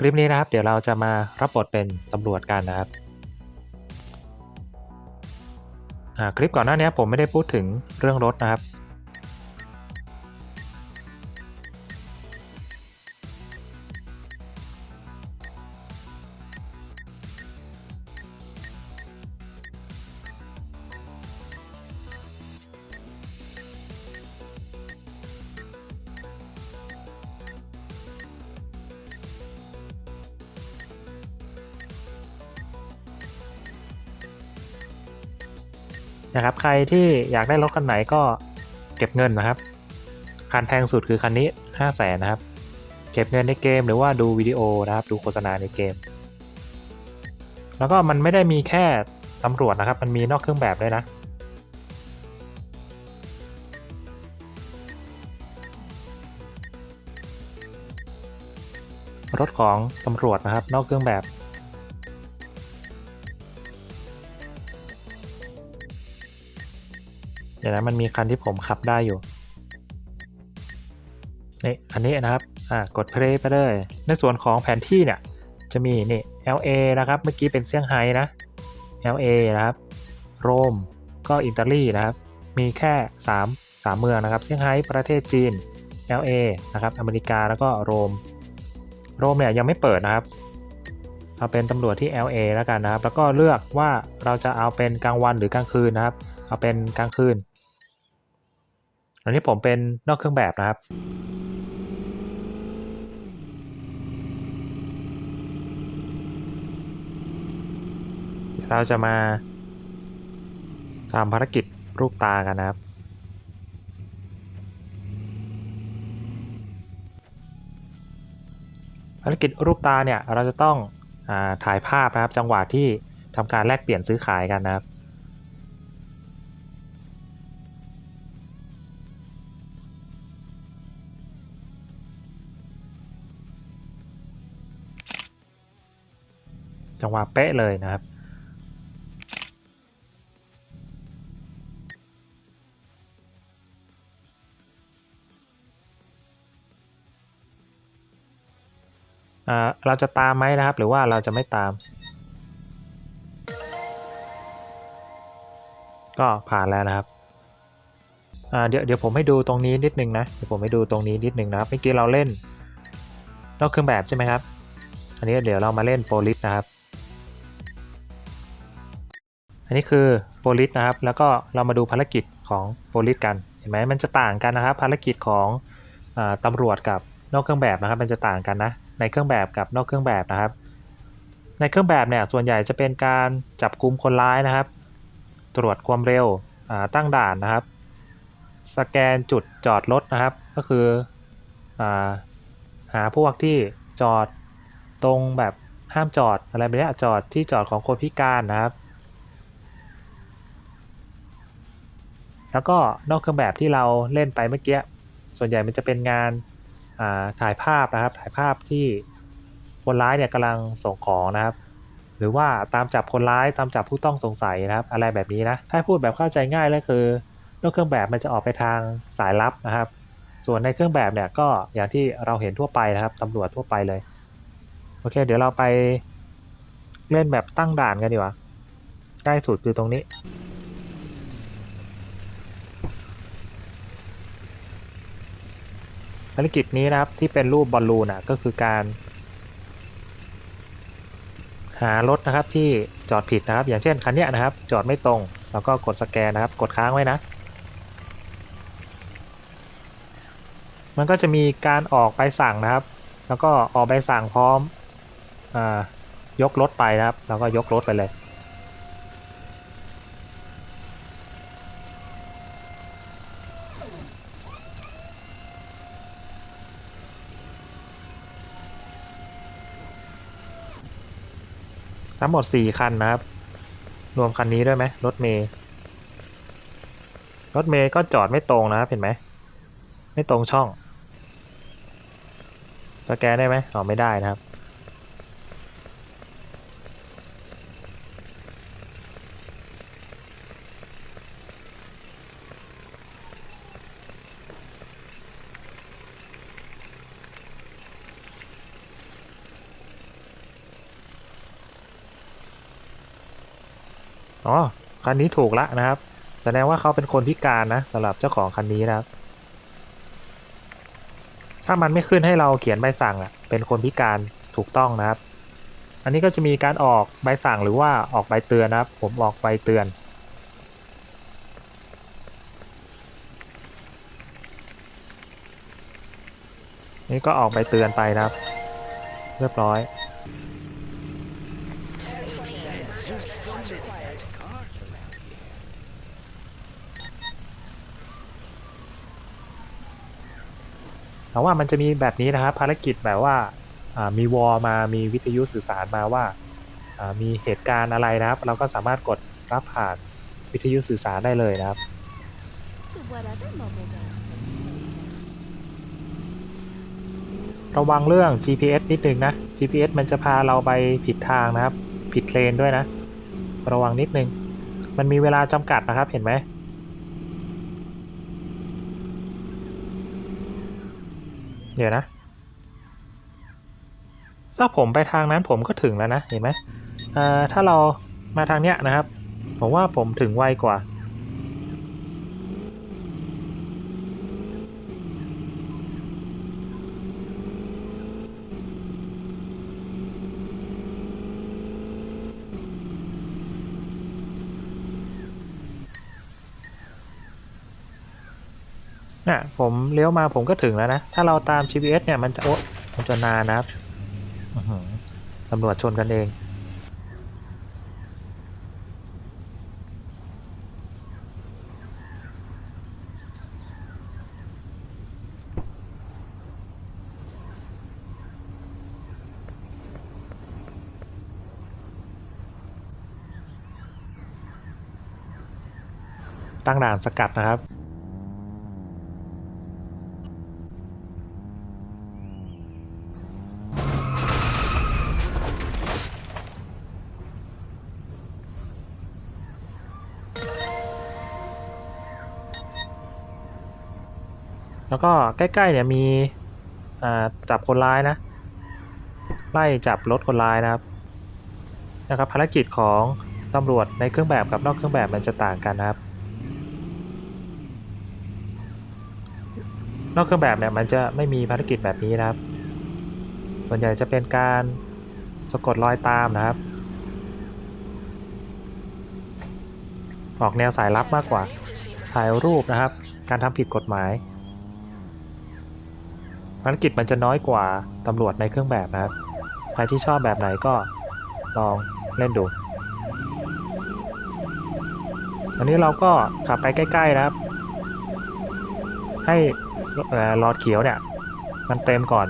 คลิปนี้นะครับ เดี๋ยวเราจะมารับบทเป็นตำรวจกันนะครับอ่าคลิปก่อนหน้านี้ผมไม่ได้พูดถึงเรื่องรถนะครับ นะครับ ใครที่อยากได้รถคันไหนก็เก็บเงินนะครับ คันแพงสุดคือคันนี้5 0 0แสนนะครับ เก็บเงินในเกมหรือว่าดูวิดีโอนะครับ ดูโฆษณาในเกม แล้วก็มันไม่ได้มีแค่ตำรวจนะครับ มันมีนอกเครื่องแบบด้วยนะรถของตำรวจนะครับ นอกเครื่องแบบ ดี๋ยวนะมันมีคันที่ผมขับได้อยู่นี่อันนี้นะครับอ่ากด play ไปเลย ในส่วนของแผนที่เนี่ย จะมีนี่ LA นะครับ เมื่อกี้เป็นเซี่ยงไฮ้นะ LA นะครับ โรม ก็อิตาลีนะครับ มีแค่ 3 3 เมืองนะครับ เซี่ยงไฮ้ประเทศจีน LA นะครับ อเมริกาแล้วก็โรม โรมเนี่ยยังไม่เปิดนะครับ เอาเป็นตำรวจที่ LA แล้วกันนะครับ แล้วก็เลือกว่าเราจะเอาเป็นกลางวันหรือกลางคืนนะครับ เอาเป็นกลางคืน อันนี้ผมเป็นนอกเครื่องแบบนะครับเราจะมาทำภารกิจรูปตากันนะครับ ภารกิจรูปตาเนี่ยเราจะต้องอถ่ายภาพนะครับจังหวะที่ทำการแลกเปลี่ยนซื้อขายกันนะครับ จังหวะเป๊ะเลยนะครับ เราจะตามไหมนะครับ หรือว่าเราจะไม่ตาม ก็ผ่านแล้วนะครับเดี๋ยวเดี๋ยวผมให้ดูตรงนี้นิดนึงนะเดี๋ยวผมให้ดูตรงนี้นิดนึงนะครับเมื่อกี้เราเล่นนอกเครื่องแบบใช่ไหมครับ อันนี้เดี๋ยวเรามาเล่นโปลิสนะครับ อันนี้คือโปลิสนะครับ แล้วก็เรามาดูภารกิจของโปลิสกันเห็นไหมมันจะต่างกันนะครับ ภารกิจของอตำรวจกับนอกเครื่องแบบนะครับ มันจะต่างกันนะ ในเครื่องแบบกับนอกเครื่องแบบนะครับ ในเครื่องแบบเนี่ยส่วนใหญ่จะเป็นการจับกลุ่มคนร้ายนะครับ ตรวจความเร็วตั้งด่านนะครับ สแกนจุดจอดรถนะครับ ก็คืออหาพวกที่จอดตรงแบบห้ามจอดอะไรแบบนี้จอดที่จอดของคนพิการนะครับ แล้วก็นอกเครื่องแบบที่เราเล่นไปเมื่อกี้ ส่วนใหญ่มันจะเป็นงานาถ่ายภาพนะครับ ถ่ายภาพที่คนร้ายเนี่ยกำลังส่งของนะครับ หรือว่าตามจับคนร้ายตามจับผู้ต้องสงสัยนะครับ อะไรแบบนี้นะ ถ้าพูดแบบเข้าใจง่ายเลยคือนอกเครื่องแบบมันจะออกไปทางสายลับนะครับ ส่วนในเครื่องแบบเนี่ยก็อย่างที่เราเห็นทั่วไปนะครับตำรวจทั่วไปเลย โอเค เดี๋ยวเราไปเล่นแบบตั้งด่านกันดีกว่าใกล้สุดคือตรงนี้ ภารกิจนี้นะครับที่เป็นรูปบอลลูนอะก็คือการ หารถนะครับที่จอดผิดนะครับ อย่างเช่นคันนี้นะครับ จอดไม่ตรงแล้วก็กดสแกนนะครับ กดค้างไว้นะ มันก็จะมีการออกใบสั่งนะครับ แล้วก็ออกใบสั่งพร้อมอยกรถไปนะครับ แล้วก็ยกรถไปเลย ทั้งหมดสี่คันนะครับ รวมคันนี้ด้วยไหมรถเมย์รถเมย์ก็จอดไม่ตรงนะครับเห็นไหม ไม่ตรงช่องสแกนได้ไหมอ๋อไม่ได้นะครับ อ๋อ คันนี้ถูกละนะครับ แสดงว่าเขาเป็นคนพิการนะสำหรับเจ้าของคันนี้นะครับ ถ้ามันไม่ขึ้นให้เราเขียนใบสั่งอะ เป็นคนพิการถูกต้องนะครับ อันนี้ก็จะมีการออกใบสั่งหรือว่าออกใบเตือนนะครับ ผมออกใบเตือนนี่ก็ออกใบเตือนไปนะครับ เรียบร้อย แต่ว่ามันจะมีแบบนี้นะครับภารกิจแบบว่ามีวอลมามีวิทยุสื่อสารมาว่ามีเหตุการณ์อะไรนะครับ เราก็สามารถกดรับผ่านวิทยุสื่อสารได้เลยนะครับ ระวังเรื่อง GPS นิดนึงนะ GPS มันจะพาเราไปผิดทางนะครับ ผิดเลนด้วยนะ ระวังนิดนึง มันมีเวลาจำกัดนะครับเห็นไหม เดี๋ยวนะ ถ้าผมไปทางนั้นผมก็ถึงแล้วนะ เห็นไหมถ้าเรามาทางเนี้ยนะครับ ผมว่าผมถึงไวกว่า เนี่ยผมเลี้ยวมาผมก็ถึงแล้วนะ ถ้าเราตาม GPS เนี่ยมันจะโอ๊ะมันจะนานนะครับตำรวจชนกันเอง ตั้งด่านสกัดนะครับ แล้วก็ใกล้ๆเนี่ยมีจับคนร้ายนะ ไล่จับรถคนร้ายนะครับนะครับภารกิจของตำรวจในเครื่องแบบกับนอกเครื่องแบบมันจะต่างกันนะครับ นอกเครื่องแบบเนี่ยมันจะไม่มีภารกิจแบบนี้นะครับ ส่วนใหญ่จะเป็นการสะกดรอยตามนะครับ ออกแนวสายลับมากกว่าถ่ายรูปนะครับ การทำผิดกฎหมาย ภารกิจมันจะน้อยกว่าตำรวจในเครื่องแบบนะครับ ใครที่ชอบแบบไหนก็ลองเล่นดู อันนี้เราก็ขับไปใกล้ ๆ นะครับ ให้หลอดเขียวเนี่ย มันเต็มก่อน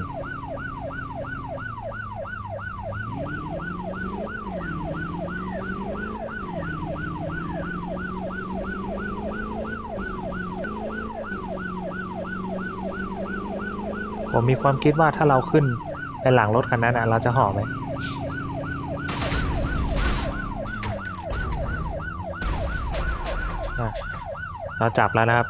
ผมมีความคิดว่าถ้าเราขึ้นไปหลังรถคันนั้นนะเราจะห่อไหมเราจับแล้วนะครับ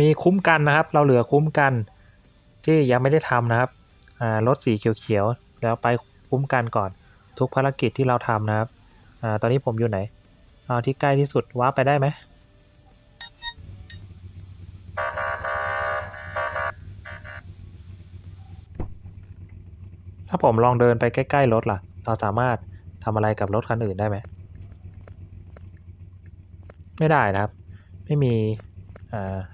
มีคุ้มกันนะครับ เราเหลือคุ้มกัน ที่ยังไม่ได้ทำนะครับอ่ารถสีเขียวๆแล้วไปคุ้มกันก่อน ทุกภารกิจที่เราทำนะครับอตอนนี้ผมอยู่ไหนเอาที่ใกล้ที่สุดว้าร์ปไปได้ไหมถ้าผมลองเดินไปใกล้ๆรถล่ะ เราสามารถทำอะไรกับรถคันอื่นได้ไหม ไม่ได้นะครับ ไม่มี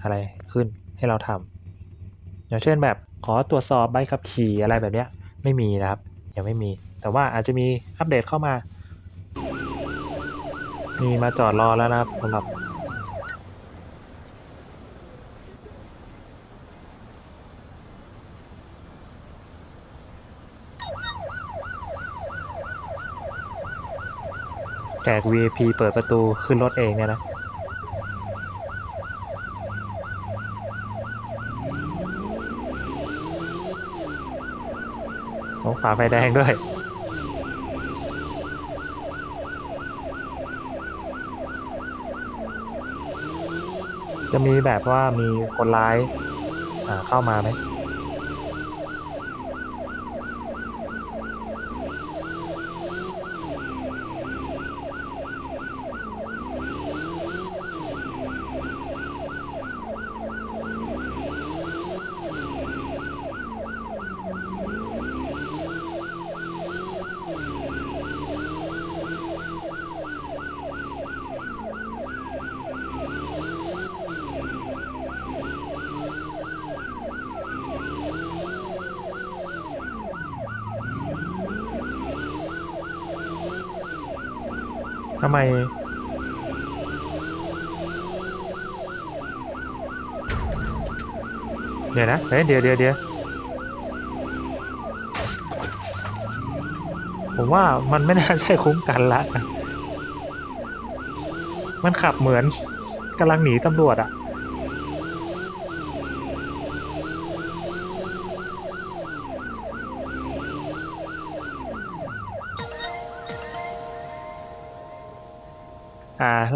อะไรขึ้นให้เราทำอย่างเช่นแบบขอตรวจสอบใบขับขี่อะไรแบบเนี้ยไม่มีนะครับยังไม่มี แต่ว่าอาจจะมีอัปเดตเข้ามา มีมาจอดรอแล้วนะครับสำหรับแขก VIP เปิดประตูขึ้นรถเองเนี่ยนะ ฝ่าไฟแดงด้วย จะมีแบบว่ามีคนร้ายเข้ามาไหม ทำไม เดี๋ยวนะ เฮ้ย เดี๋ยวเดี๋ยวเดี๋ยวผมว่ามันไม่น่าใช่คุ้มกันละ มันขับเหมือนกำลังหนีตำรวจอะ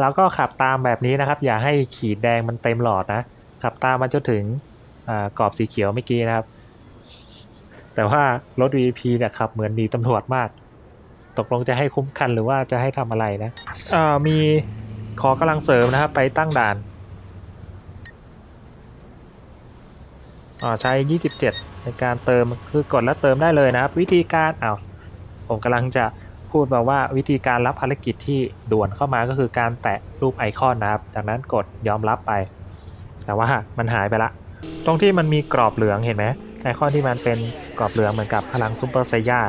แล้วก็ขับตามแบบนี้นะครับ อย่าให้ขีดแดงมันเต็มหลอดนะ ขับตามมาจนถึงอกรอบสีเขียวเมื่อกี้นะครับ แต่ว่ารถ VP เนี่ยขับเหมือนหนีตำรวจมาก ตกลงจะให้คุ้มกันหรือว่าจะให้ทำอะไรนะมีขอกำลังเสริมนะครับ ไปตั้งด่านอ่าใช้ 27 ในการเติมคือกดแล้วเติมได้เลยนะครับ วิธีการอ้าวผมกำลังจะ พูดแบบว่าวิธีการรับภารกิจที่ด่วนเข้ามาก็คือการแตะรูปไอคอนนะครับ จากนั้นกดยอมรับไป แต่ว่ามันหายไปละ ตรงที่มันมีกรอบเหลืองเห็นไหมไอคอนที่มันเป็นกรอบเหลืองเหมือนกับพลังซูเปอร์ไซย่า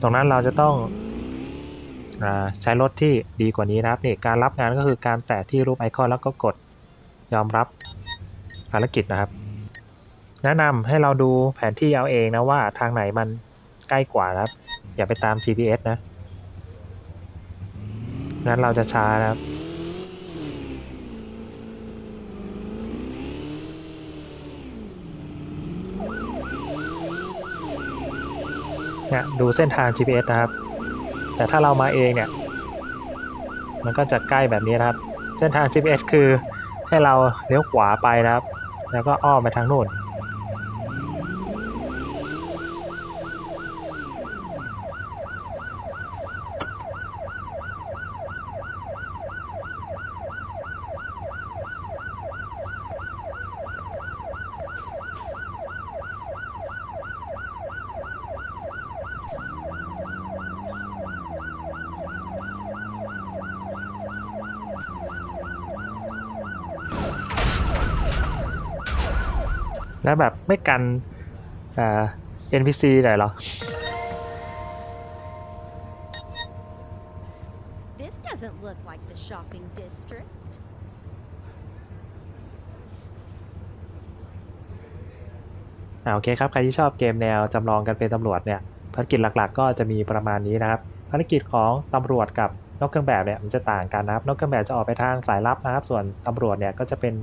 ตรงนั้นเราจะต้องอใช้รถที่ดีกว่านี้นะครับนี่การรับงานก็คือการแตะที่รูปไอคอนแล้วก็กดยอมรับภารกิจนะครับ แนะนำให้เราดูแผนที่เอาเองนะว่าทางไหนมันใกล้กว่านะครับ อย่าไปตาม GPS นะ งั้นเราจะช้านะครับ เนี่ยดูเส้นทาง GPS นะครับ แต่ถ้าเรามาเองเนี่ย มันก็จะใกล้แบบนี้นะครับ เส้นทาง GPS คือให้เราเลี้ยวขวาไปนะครับ แล้วก็อ้อมไปทางโน้น แล้วแบบไม่กันอ่า NPC หน่อยเหรอ This doesn't look like the shopping district. อ่าโอเคครับ ใครที่ชอบเกมแนวจำลองกันเป็นตำรวจเนี่ยภารกิจหลักๆ ก็จะมีประมาณนี้นะครับ ภารกิจของตำรวจกับนกเครื่องแบบเนี่ยมันจะต่างกันนะครับนกเครื่องแบบจะออกไปทางสายลับนะครับ ส่วนตำรวจเนี่ยก็จะเป็น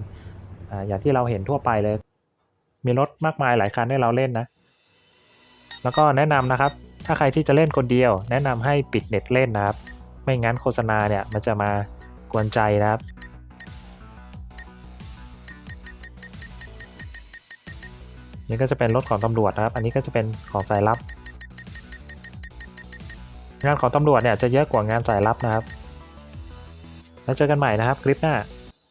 อ่าอย่างที่เราเห็นทั่วไปเลย มีรถมากมายหลายคันให้เราเล่นนะ แล้วก็แนะนำนะครับ ถ้าใครที่จะเล่นคนเดียว แนะนำให้ปิดเน็ตเล่นนะครับ ไม่งั้นโฆษณาเนี่ยมันจะมากวนใจนะครับนี่ก็จะเป็นรถของตำรวจนะครับ อันนี้ก็จะเป็นของสายลับ งานของตำรวจเนี่ยจะเยอะกว่างานสายลับนะครับ แล้วเจอกันใหม่นะครับคลิปหน้า